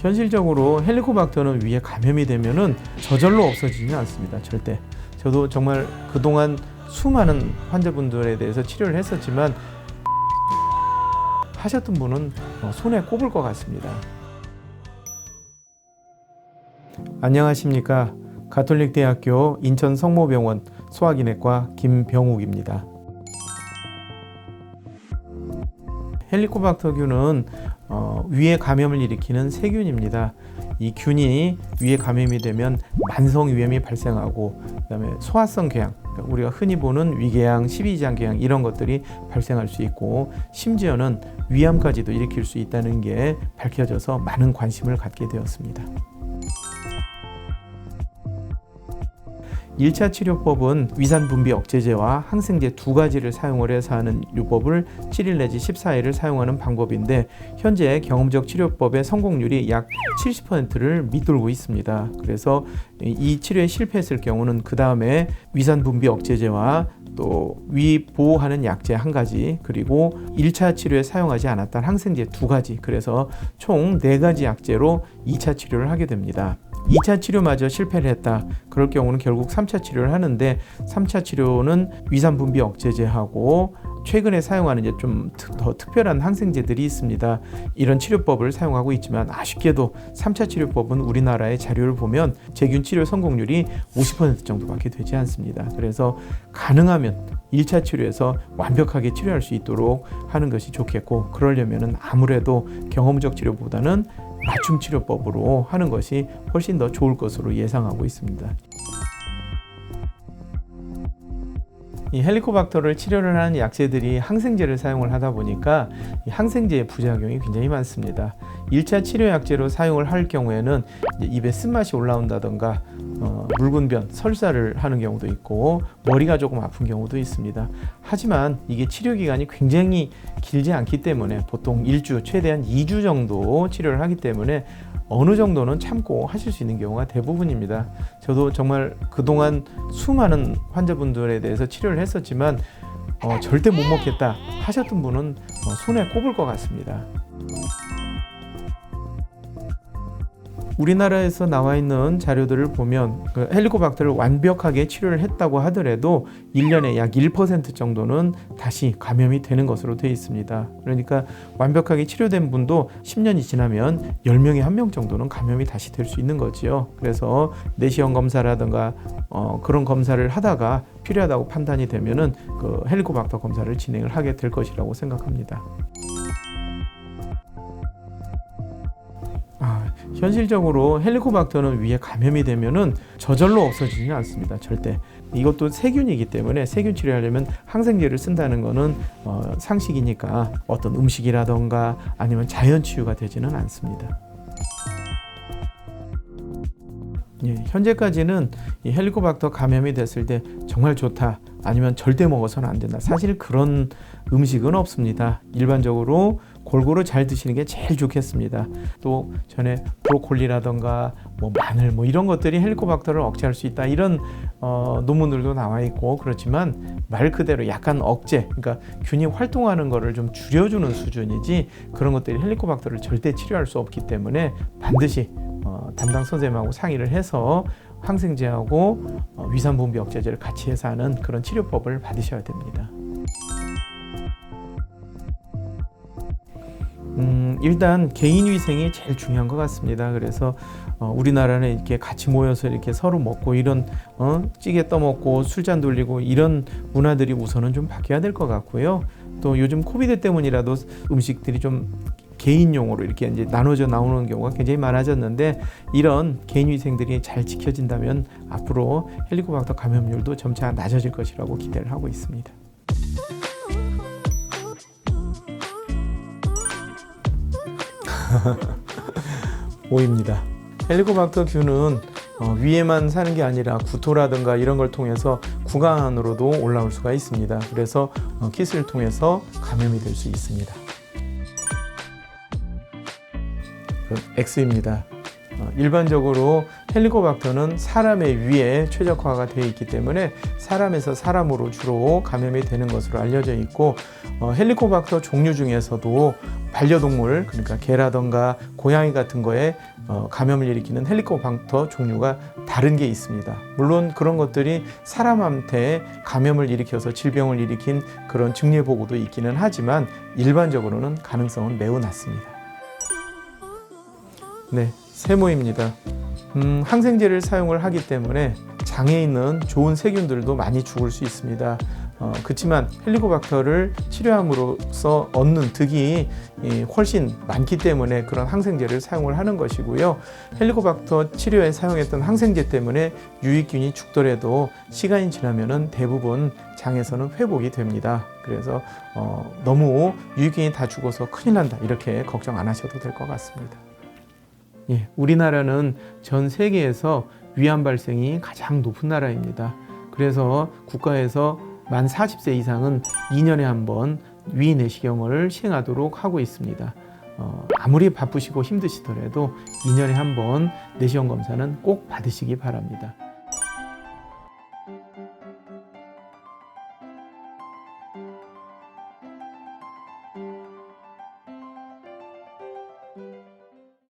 현실적으로 헬리코박터는 위에 감염이 되면은 저절로 없어지지는 않습니다. 절대. 저도 정말 그동안 수많은 환자분들에 대해서 치료를 했었지만 하셨던 분은 어, 손에 꼽을 것 같습니다. 안녕하십니까. 가톨릭대학교 인천 성모병원 소화기내과 김병욱입니다. 헬리코박터균은 어, 위에 감염을 일으키는 세균입니다. 이 균이 위에 감염이 되면 만성 위염이 발생하고 그다음에 소화성 궤양, 그러니까 우리가 흔히 보는 위궤양, 십이장 궤양 이런 것들이 발생할 수 있고 심지어는 위암까지도 일으킬 수 있다는 게 밝혀져서 많은 관심을 갖게 되었습니다. 1차 치료법은 위산 분비 억제제와 항생제 두 가지를 사용을 해서 하는 요법을 7일 내지 14일을 사용하는 방법인데 현재 경험적 치료법의 성공률이 약 70%를 밑돌고 있습니다. 그래서 이 치료에 실패했을 경우는 그 다음에 위산 분비 억제제와 또위 보호하는 약제 한 가지 그리고 1차 치료에 사용하지 않았던 항생제 두 가지 그래서 총 네 가지 약제로 2차 치료를 하게 됩니다. 2차 치료마저 실패를 했다. 그럴 경우는 결국 3차 치료를 하는데 3차 치료는 위산 분비 억제제하고 최근에 사용하는 이제 좀 더 특별한 항생제들이 있습니다. 이런 치료법을 사용하고 있지만 아쉽게도 3차 치료법은 우리나라의 자료를 보면 제균 치료 성공률이 50% 정도밖에 되지 않습니다. 그래서 가능하면 1차 치료에서 완벽하게 치료할 수 있도록 하는 것이 좋겠고 그러려면은 아무래도 경험적 치료보다는 맞춤 치료법으로 하는 것이 훨씬 더 좋을 것으로 예상하고 있습니다. 이 헬리코박터를 치료를 하는 약제들이 항생제를 사용을 하다 보니까 이 항생제의 부작용이 굉장히 많습니다. 1차 치료 약제로 사용을 할 경우에는 입에 쓴맛이 올라온다던가 어, 묽은 변, 설사를 하는 경우도 있고 머리가 조금 아픈 경우도 있습니다. 하지만 이게 치료 기간이 굉장히 길지 않기 때문에 보통 1주, 최대한 2주 정도 치료를 하기 때문에 어느 정도는 참고 하실 수 있는 경우가 대부분입니다. 저도 정말 그동안 수많은 환자분들에 대해서 치료를 했었지만 어, 절대 못 먹겠다 하셨던 분은 어, 손에 꼽을 것 같습니다. 우리나라에서 나와 있는 자료들을 보면 그 헬리코박터를 완벽하게 치료를 했다고 하더라도 1년에 약 1% 정도는 다시 감염이 되는 것으로 되어 있습니다. 그러니까 완벽하게 치료된 분도 10년이 지나면 10명에 1명 정도는 감염이 다시 될 수 있는 거지요. 그래서 내시경 검사라든가 어, 그런 검사를 하다가 필요하다고 판단이 되면은 그 헬리코박터 검사를 진행을 하게 될 것이라고 생각합니다. 현실적으로 헬리코박터는 위에 감염이 되면은 저절로 없어지지는 않습니다. 절대. 이것도 세균이기 때문에 세균 치료하려면 항생제를 쓴다는 것은 어, 상식이니까 어떤 음식이라던가 아니면 자연 치유가 되지는 않습니다. 예, 현재까지는 이 헬리코박터 감염이 됐을 때 정말 좋다 아니면 절대 먹어서는 안 된다. 사실 그런 음식은 없습니다. 일반적으로 골고루 잘 드시는 게 제일 좋겠습니다. 또 전에 브로콜리라던가 뭐 마늘 뭐 이런 것들이 헬리코박터를 억제할 수 있다 이런 어, 논문들도 나와 있고 그렇지만 말 그대로 약간 억제 그러니까 균이 활동하는 것을 좀 줄여주는 수준이지 그런 것들이 헬리코박터를 절대 치료할 수 없기 때문에 반드시 어, 담당 선생님하고 상의를 해서 항생제하고 어, 위산분비 억제제를 같이 해서 하는 그런 치료법을 받으셔야 됩니다. 음, 일단 개인 위생이 제일 중요한 것 같습니다. 그래서 어, 우리나라는 이렇게 같이 모여서 이렇게 서로 먹고 이런 어, 찌개 떠먹고 술잔 돌리고 이런 문화들이 우선은 좀 바뀌어야 될 것 같고요. 또 요즘 코비드 때문이라도 음식들이 좀 개인용으로 이렇게 이제 나눠져 나오는 경우가 굉장히 많아졌는데 이런 개인 위생들이 잘 지켜진다면 앞으로 헬리코박터 감염률도 점차 낮아질 것이라고 기대를 하고 있습니다. 오입니다. 헬리코박터 균은 어, 위에만 사는 게 아니라 구토라든가 이런 걸 통해서 구강 안으로도 올라올 수가 있습니다. 그래서 어, 키스를 통해서 감염이 될 수 있습니다. 그 X입니다. 어, 일반적으로 헬리코박터는 사람의 위에 최적화가 되어 있기 때문에 사람에서 사람으로 주로 감염이 되는 것으로 알려져 있고 어, 헬리코박터 종류 중에서도 반려동물 그러니까 개라던가 고양이 같은 거에 어, 감염을 일으키는 헬리코박터 종류가 다른 게 있습니다. 물론 그런 것들이 사람한테 감염을 일으켜서 질병을 일으킨 그런 증례 보고도 있기는 하지만 일반적으로는 가능성은 매우 낮습니다. 네, 세모입니다. 음, 항생제를 사용을 하기 때문에 장에 있는 좋은 세균들도 많이 죽을 수 있습니다. 어, 그렇지만 헬리코박터를 치료함으로써 얻는 득이 이, 훨씬 많기 때문에 그런 항생제를 사용을 하는 것이고요. 헬리코박터 치료에 사용했던 항생제 때문에 유익균이 죽더라도 시간이 지나면은 대부분 장에서는 회복이 됩니다. 그래서 어, 너무 유익균이 다 죽어서 큰일 난다 이렇게 걱정 안 하셔도 될 것 같습니다. 예, 우리나라는 전 세계에서 위암 발생이 가장 높은 나라입니다. 그래서 국가에서 만 40세 이상은 2년에 한 번 위 내시경을 시행하도록 하고 있습니다. 어, 아무리 바쁘시고 힘드시더라도 2년에 한 번 내시경 검사는 꼭 받으시기 바랍니다.